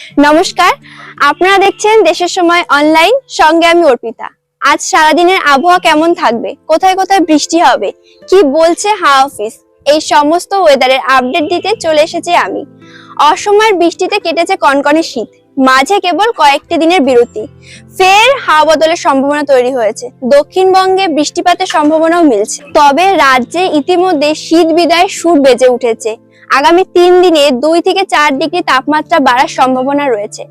নমস্কার, আপনারা দেখছেন দেশের সময় অনলাইন সঙ্গে আমি অর্পিতা। আজ সারাদিনের আবহাওয়া কেমন থাকবে? কোথায় কোথায় বৃষ্টি হবে? কি বলছে হাওয়া অফিস এই সমস্ত ওয়েদারের আপডেট দিতে চলে এসেছি আমি। অসময়ের বৃষ্টিতে কেটেছে কনকনে শীত। মাঝে কেবল কয়েকটি দিনের বিরতি। ফের হাওয়া বদলের সম্ভাবনা তৈরি হয়েছে। দক্ষিণবঙ্গে বৃষ্টিপাতের সম্ভাবনাও মিলছে। তবে রাজ্যে ইতিমধ্যে শীত বিদায় সুর বেজে উঠেছে। আগামী তিন দিনে দুই থেকে চার ডিগ্রি তাপমাত্রা বাড়ার সম্ভাবনা রয়েছে।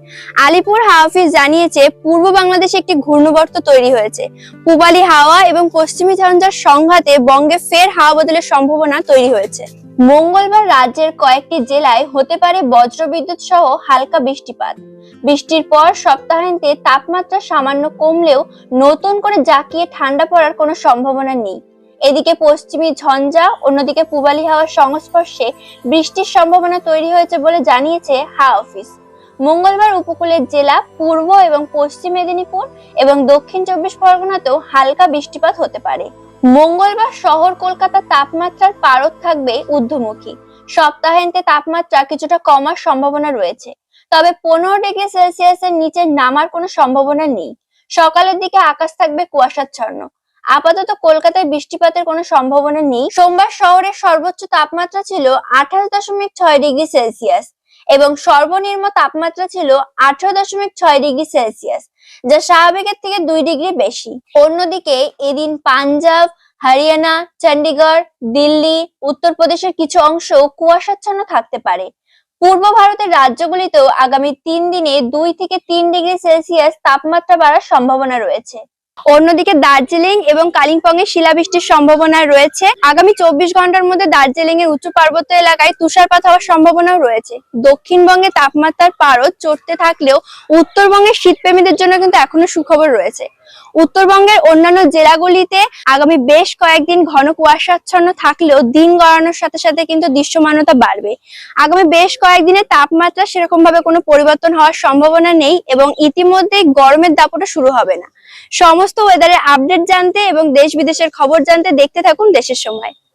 আলিপুর হাওয়া অফিস জানিয়েছে, পূর্ব বাংলাদেশে একটি ঘূর্ণবর্ত তৈরি হয়েছে। পূবালি হাওয়া এবং পশ্চিমী ঝঞ্ঝার সংঘাতে বঙ্গে ফের হাওয়া বদলের সম্ভাবনা তৈরি হয়েছে। মঙ্গলবার রাজ্যের কয়েকটি জেলায় হতে পারে বজ্রবিদ্যুৎ সহ হালকা বৃষ্টিপাত। বৃষ্টির পর সপ্তাহান্তে তাপমাত্রা সামান্য কমলেও নতুন করে জাঁকিয়ে ঠান্ডা পড়ার কোনো সম্ভাবনা নেই। এদিকে পশ্চিমী ঝঞ্ঝা, অন্যদিকে পূবালি হাওয়ার সংস্পর্শে বৃষ্টির সম্ভাবনা তৈরি হয়েছে বলে জানিয়েছে হাওয়া অফিস। মঙ্গলবার উপকূলের জেলা পূর্ব এবং পশ্চিম মেদিনীপুর এবং দক্ষিণ চব্বিশ পরগনাতেও হালকা বৃষ্টিপাত হতে পারে। মঙ্গলবার শহর কলকাতার তাপমাত্রার পারদ থাকবে ঊর্ধ্বমুখী। সপ্তাহান্তে তাপমাত্রা কিছুটা কমার সম্ভাবনা রয়েছে। তবে পনেরো ডিগ্রি সেলসিয়াসের নিচে নামার কোনো সম্ভাবনা নেই। সকালের দিকে আকাশ থাকবে কুয়াশাচ্ছন্ন। আপাতত কলকাতায় বৃষ্টিপাতের কোনো সম্ভাবনা নেই। সোমবার শহরের সর্বোচ্চ তাপমাত্রা ছিল আঠাশ দশমিক ছয় ডিগ্রি সেলসিয়াস এবং সর্বনিম্ন তাপমাত্রা ছিল আঠারো দশমিক ছয় ডিগ্রি সেলসিয়াস, যা স্বাভাবিকের থেকে দুই ডিগ্রি বেশি। অন্যদিকে এদিন পাঞ্জাব, হরিয়ানা চণ্ডীগড় দিল্লি, উত্তরপ্রদেশের কিছু অংশ কুয়াশাচ্ছন্ন থাকতে পারে। পূর্ব ভারতের রাজ্যগুলিতেও আগামী তিন দিনে দুই থেকে তিন ডিগ্রি সেলসিয়াস তাপমাত্রা বাড়ার সম্ভাবনা রয়েছে। অন্যদিকে দার্জিলিং এবং কালিম্পং এ শিলাবৃষ্টির সম্ভাবনা রয়েছে। আগামী চব্বিশ ঘণ্টার মধ্যে দার্জিলিং এর উচ্চ পার্বত্য এলাকায় তুষারপাত হওয়ার সম্ভাবনাও রয়েছে। দক্ষিণবঙ্গে তাপমাত্রার পারদ চড়তে থাকলেও উত্তরবঙ্গের শীতপ্রেমীদের জন্য কিন্তু এখনও সুখবর রয়েছে। উত্তরবঙ্গের অন্যান্য জেলাগুলিতে আগামী বেশ কয়েকদিন ঘন কুয়াশাচ্ছন্ন থাকলেও দিন গড়ানোর সাথে সাথে কিন্তু দৃশ্যমানতা বাড়বে। আগামী বেশ কয়েকদিনে তাপমাত্রা সেরকম ভাবে কোনো পরিবর্তন হওয়ার সম্ভাবনা নেই এবং ইতিমধ্যেই গরমের দাপটা শুরু হবে না। সমস্ত ওয়েদারের আপডেট জানতে এবং দেশ বিদেশের খবর জানতে দেখতে থাকুন দেশের সময়।